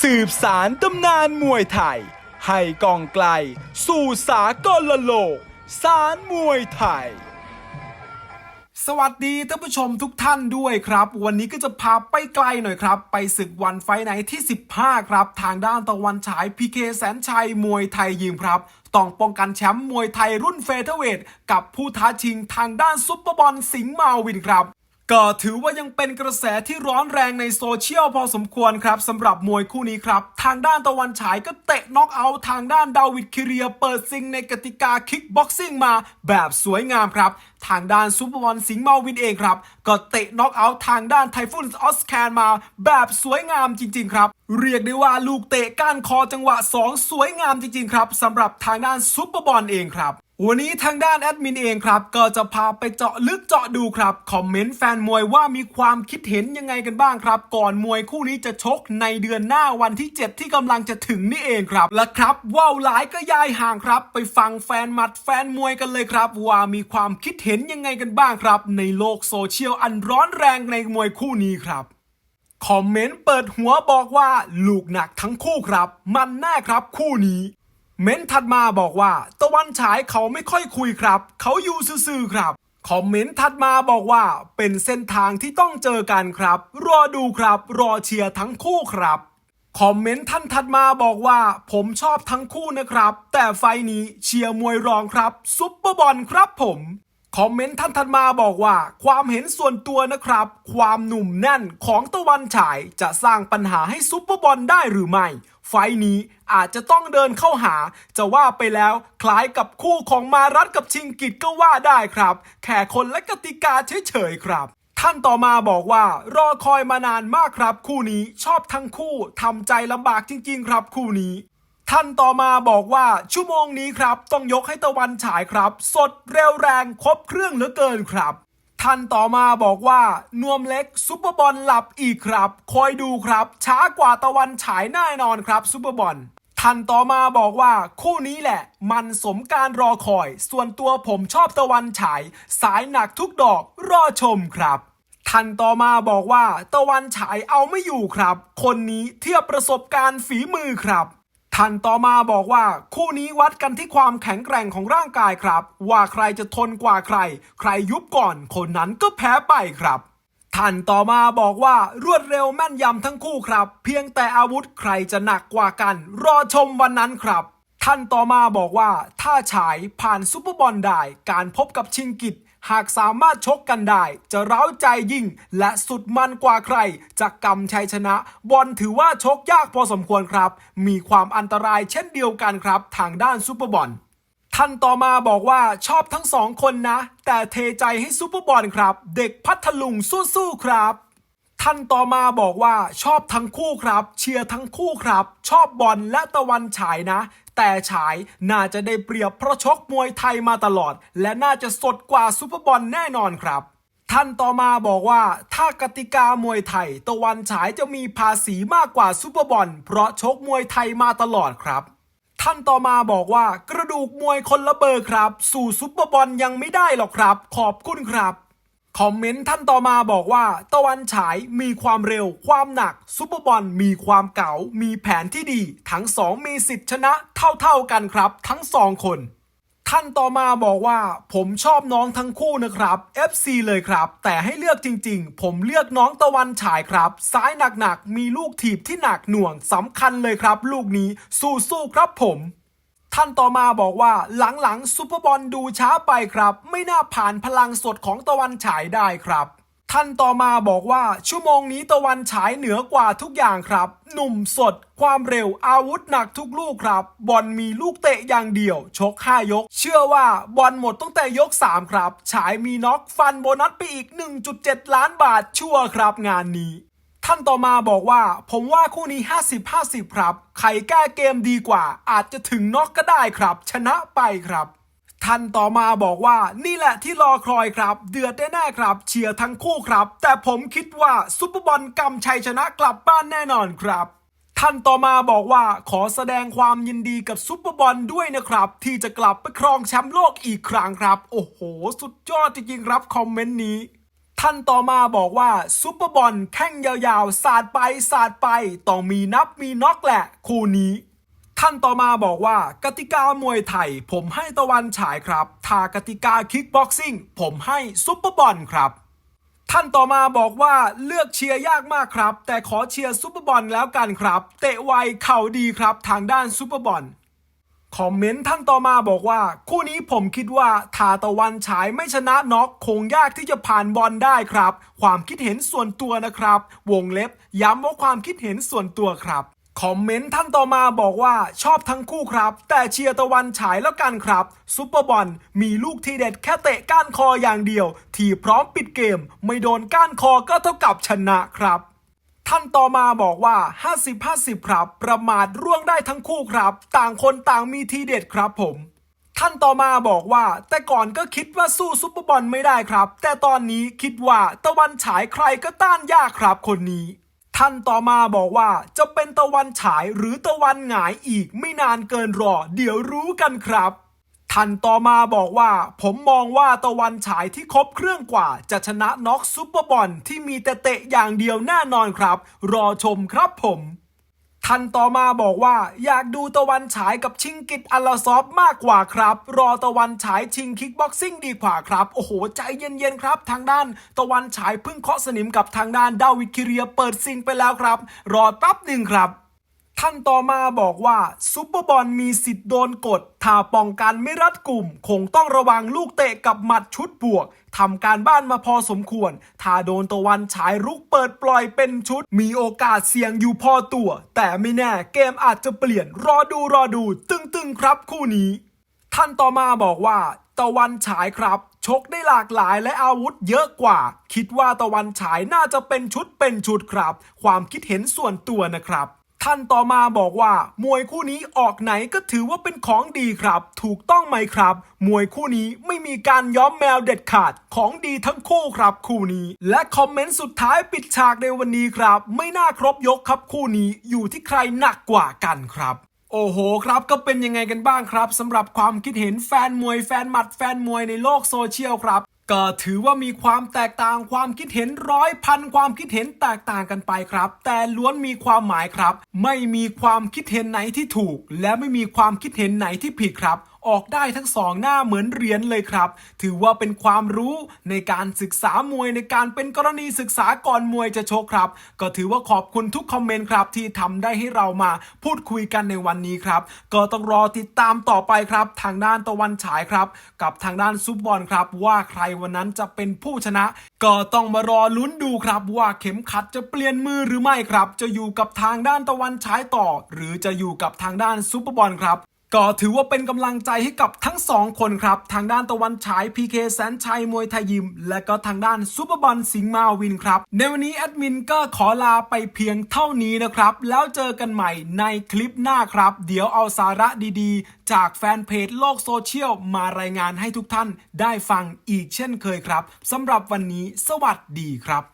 สืบสารตำนานมวยไทย ให้กองไกล สู่สากลโลก สารมวยไทย สวัสดีท่านผู้ชมทุกท่านด้วยครับ วันนี้ก็จะพาไปไกลหน่อยครับ ไปศึกวันไฟท์ไนท์ที่ 15 ครับ ทางด้านตะวันฉายพีเคแสนชัยมวยไทยยิมครับต้องป้องกันแชมป์มวยไทยรุ่นเฟเธอร์เวทกับผู้ท้าชิงทางด้านซุปเปอร์บอลสิงห์มาวินครับ ก็ถือว่ายังเป็นกระแสที่ร้อนแรงในโซเชียลพอสมควรครับสำหรับมวยคู่นี้ครับ ทางด้านตะวันฉายก็เตะน็อกเอาท์ทางด้านดาวิดคิเรียเปิดซิงในกติกาคิกบ็อกซิ่งมาแบบสวยงามครับ ทางด้านซูเปอร์บอลสิงห์มาวินเองครับ ก็เตะน็อกเอาท์ทางด้านไทฟุนออสแคนมาแบบสวยงามจริง ๆ ครับ เรียกได้ว่าลูกเตะก้านคอจังหวะ 2 สวยงามจริงๆครับสำหรับทางด้านซูเปอร์บอลเองครับ วันนี้ทางด้านแอดมินเองครับ ก็จะพาไปเจาะลึกเจาะดูครับ คอมเมนต์แฟนมวยว่ามีความคิดเห็นยังไงกันบ้างครับ ก่อนมวยคู่นี้จะชกในเดือนหน้าวันที่ 7 ที่กำลังจะถึงนี่เองครับ และครับว่าวหลายก็ยายห่างครับ ไปฟังแฟนหมัดแฟนมวยกันเลยครับ ว่ามีความคิดเห็นยังไงกันบ้างครับ ในโลกโซเชียลอันร้อนแรงในมวยคู่นี้ครับคอมเมนต์เปิดหัวบอกว่า ลูกหนักทั้งคู่ครับ มันแน่ครับคู่นี้ เม้นต์ถัดมาบอกว่า ตะวันฉายเขาไม่ค่อยคุยครับ เขาอยู่ซื่อๆครับ คอมเมนต์ถัดมาบอกว่า เป็นเส้นทางที่ต้องเจอกันครับ รอดูครับ รอเชียร์ทั้งคู่ครับ คอมเมนต์ท่านถัดมาบอกว่า ผมชอบทั้งคู่นะครับ แต่ไฟนี้เชียร์มวยรองครับซุปเปอร์บอลครับผมคอมเมนต์ท่านถัดมาบอกว่า ความเห็นส่วนตัวนะครับ ความหนุ่มแน่นของตะวันฉายจะสร้างปัญหาให้ซุปเปอร์บอลได้หรือไม่ ไฟนี้อาจจะต้องเดินเข้าหา จะว่าไปแล้วคล้ายกับคู่ของมารัตกับชิงกิตก็ว่าได้ครับ แค่คนและกติกาเฉยๆครับท่านต่อมาบอกว่ารอคอยมานานมากครับ คู่นี้ชอบทั้งคู่ทำใจลำบากจริง ๆ ครับคู่นี้ ท่านต่อมาบอกว่าชั่วโมงนี้ครับ ต้องยกให้ตะวันฉายครับ สดเร็วแรงครบเครื่องเหลือเกินครับ ท่านต่อมาบอกว่านวมเล็กซุปเปอร์บอลหลับอีกครับ คอยดูครับ ช้ากว่าตะวันฉายแน่นอนครับซุปเปอร์บอลท่านต่อมาบอกว่าคู่นี้แหละ มันสมการรอคอย ส่วนตัวผมชอบตะวันฉาย สายหนักทุกดอกรอชมครับท่านต่อมาบอกว่า ตะวันฉายเอาไม่อยู่ครับ คนนี้เทียบประสบการณ์ฝีมือครับ ท่านต่อมาบอกว่า คู่นี้วัดกันที่ความแข็งแกร่งของร่างกายครับ ว่าใครจะทนกว่าใคร ใครยุบก่อนคนนั้นก็แพ้ไปครับท่านต่อมาบอกว่ารวดเร็วแม่นยำทั้งคู่ครับ เพียงแต่อาวุธใครจะหนักกว่ากัน รอชมวันนั้นครับ ท่านต่อมาบอกว่า ถ้าฉายผ่านซุปเปอร์บอลได้การพบกับชิงกิต หากสามารถชกกันได้ จะเร้าใจยิ่ง และสุดมันกว่าใครจะกำชัยชนะ บอลถือว่าชกยากพอสมควรครับ มีความอันตรายเช่นเดียวกันครับ ทางด้านซุปเปอร์บอลท่านต่อมาบอกว่าชอบทั้งสองคนนะ แต่เทใจให้ซูเปอร์บอลครับ เด็กพัทลุงสู้ๆครับท่านต่อมาบอกว่าชอบทั้งคู่ครับ เชียร์ทั้งคู่ครับ ชอบบอลและตะวันฉายนะ แต่ฉายน่าจะได้เปรียบเพราะชกมวยไทยมาตลอด และน่าจะสดกว่าซูเปอร์บอลแน่นอนครับท่านต่อมาบอกว่าถ้ากติกามวยไทย ตะวันฉายจะมีภาษีมากกว่าซูเปอร์บอลเพราะชกมวยไทยมาตลอดครับ ท่านต่อมาบอกว่ากระดูกมวยคนละเบอร์ครับ สู่ซุปเปอร์บอลยังไม่ได้หรอกครับ ขอบคุณครับ คอมเมนต์ท่านต่อมาบอกว่า ตะวันฉายมีความเร็ว ความหนักซุปเปอร์บอลมีความเก๋ามีแผนที่ดี ทั้งสองมีสิทธิ์ชนะเท่าๆกันครับ ทั้งสองคน ท่านต่อมาบอกว่า ผมชอบน้องทั้งคู่นะครับ FC เลยครับ แต่ให้เลือกจริงๆ ผมเลือกน้องตะวันฉายครับ ซ้ายหนักๆ มีลูกถีบที่หนักหน่วงสำคัญเลยครับ ลูกนี้สู้ๆครับผม ท่านต่อมาบอกว่าหลังๆซูเปอร์บอลดูช้าไปครับ ไม่น่าผ่านพลังสดของตะวันฉายได้ครับ ท่านต่อมาบอกว่าชั่วโมงนี้ตะวันฉายเหนือกว่าทุกอย่างครับ หนุ่มสด ความเร็วอาวุธหนักทุกลูกครับ บอลมีลูกเตะอย่างเดียว ชก5ยก เชื่อว่าบอลหมดตั้งแต่ยก 3 ครับ ฉายมีน็อกฟันโบนัสไปอีก 1.7 ล้านบาทชั่วครับงานนี้ ท่านต่อมาบอกว่า ผมว่าคู่นี้ 50-50 ครับ ใครแก้เกมดีกว่า อาจจะถึงน็อกก็ได้ครับ ชนะไปครับ ท่านต่อมาบอกว่านี่แหละที่รอคอยครับ เดือดแน่ๆครับ เชียร์ทั้งคู่ครับ แต่ผมคิดว่าซุปเปอร์บอลกำชัยชนะกลับบ้านแน่นอนครับท่านต่อมาบอกว่าขอแสดงความยินดีกับซุปเปอร์บอลด้วยนะครับ ที่จะกลับไปครองแชมป์โลกอีกครั้งครับ โอ้โห สุดยอดจริงๆครับคอมเมนต์นี้ ท่านต่อมาบอกว่าซุปเปอร์บอลแข่งยาวๆ สาดไปสาดไปต้องมีนับมีน็อกแหละ คู่นี้ ท่านต่อมาบอกว่ากติกามวยไทย ผมให้ตะวันฉายครับถ้ากติกาคิกบ็อกซิ่งผมให้ซุปเปอร์บอลครับ ท่านต่อมาบอกว่าเลือกเชียร์ยากมากครับ แต่ขอเชียร์ซุปเปอร์บอลแล้วกันครับ เตะไวเข่าดีครับทางด้านซุปเปอร์บอล คอมเมนต์ท่านต่อมาบอกว่า คู่นี้ผมคิดว่าทาตะวันฉายไม่ชนะน็อกคงยากที่จะผ่านบอลได้ครับ ความคิดเห็นส่วนตัวนะครับ วงเล็บ ย้ำว่าความคิดเห็นส่วนตัวครับคอมเมนต์ท่านต่อมาบอกว่าชอบทั้งคู่ครับ แต่เชียร์ตะวันฉายแล้วกันครับซุปเปอร์บอลมีลูกทีเด็ดแค่เตะก้านคออย่างเดียว ที่พร้อมปิดเกม ไม่โดนก้านคอก็เท่ากับชนะครับ ท่านต่อมาบอกว่า 50-50 ครับ ประมาทร่วงได้ทั้งคู่ครับ ต่างคนต่างมีทีเด็ดครับผม ท่านต่อมาบอกว่า แต่ก่อนก็คิดว่าสู้ซุปเปอร์บอลไม่ได้ครับ แต่ตอนนี้คิดว่าตะวันฉายใครก็ต้านยากครับคนนี้ ท่านต่อมาบอกว่าจะเป็นตะวันฉายหรือตะวันหงายอีกไม่นานเกินรอ เดี๋ยวรู้กันครับ ท่านต่อมาบอกว่า ผมมองว่าตะวันฉายที่ครบเครื่องกว่า จะชนะน็อกซุปเปอร์บอลที่มีแต่เตะอย่างเดียวแน่นอนครับ รอชมครับผมท่านต่อมาบอกว่า อยากดูตะวันฉายกับชิงกิตอัลาซอฟมากกว่าครับ รอตะวันฉายชิงคิกบ็อกซิ่งดีกว่าครับ โอ้โห ใจเย็นๆครับ ทางด้าน ตะวันฉายเพิ่งเคาะสนิมกับทางด้านดาวิดคิเรียเปิดซิงไปแล้วครับ รอแป๊บหนึ่งครับ ท่านต่อมาบอกว่าซุปเปอร์บอลมีสิทธิ์โดนกด ถ้าป้องกันไม่รัดกลุ่ม คงต้องระวังลูกเตะกับหมัดชุดบวกทำการบ้านมาพอสมควร ถ้าโดนตะวันฉายรุกเปิดปล่อยเป็นชุด มีโอกาสเสี่ยงอยู่พอตัว แต่ไม่แน่เกมอาจจะเปลี่ยนรอดูรอดู ตึงๆครับคู่นี้ ท่านต่อมาบอกว่า ตะวันฉายครับชกได้หลากหลายและอาวุธเยอะกว่า คิดว่าตะวันฉายน่าจะเป็นชุดเป็นชุดครับ ความคิดเห็นส่วนตัวนะครับ ท่านต่อมาบอกว่า มวยคู่นี้ออกไหนก็ถือว่าเป็นของดีครับ ถูกต้องไหมครับ มวยคู่นี้ไม่มีการย้อมแมวเด็ดขาดของดีทั้งคู่ครับคู่นี้ และคอมเมนต์สุดท้ายปิดฉากในวันนี้ครับ ไม่น่าครบยกครับคู่นี้อยู่ที่ใครหนักกว่ากันครับโอ้โหครับก็เป็นยังไงกันบ้างครับสำหรับความคิดเห็นแฟนมวยแฟนหมัดแฟนมวยในโลกโซเชียลครับ ก็ถือว่ามีความแตกต่างความคิดเห็นร้อยพันความคิดเห็นแตกต่างกันไปครับ แต่ล้วนมีความหมายครับ ไม่มีความคิดเห็นไหนที่ถูก และไม่มีความคิดเห็นไหนที่ผิดครับ ออกได้ทั้งสองหน้าเหมือนเหรียญเลยครับ ถือว่าเป็นความรู้ในการศึกษามวยในการเป็นกรณีศึกษาก่อนมวยจะโชกครับ ก็ถือว่าขอบคุณทุกคอมเมนต์ครับ ที่ทำได้ให้เรามาพูดคุยกันในวันนี้ครับ ก็ต้องรอติดตามต่อไปครับ ทางด้านตะวันฉายครับ กับทางด้านซุปบอลครับ ว่าใครวันนั้นจะเป็นผู้ชนะ ก็ต้องมารอลุ้นดูครับว่าเข็มขัดจะเปลี่ยนมือหรือไม่ครับ จะอยู่กับทางด้านตะวันฉายต่อ หรือจะอยู่กับทางด้านซุปเปอร์บอลครับ ก็ถือว่าเป็นกำลังใจให้กับทั้งสองคนครับ ทางด้านตะวันฉาย PK แสนชัยมวยไทยยิม และก็ทางด้านซูเปอร์บอลสิงห์มาวินครับ ในวันนี้แอดมินก็ขอลาไปเพียงเท่านี้นะครับ แล้วเจอกันใหม่ในคลิปหน้าครับ เดี๋ยวเอาสาระดีๆ จากแฟนเพจโลกโซเชียลมารายงานให้ทุกท่านได้ฟังอีกเช่นเคยครับสำหรับวันนี้สวัสดีครับ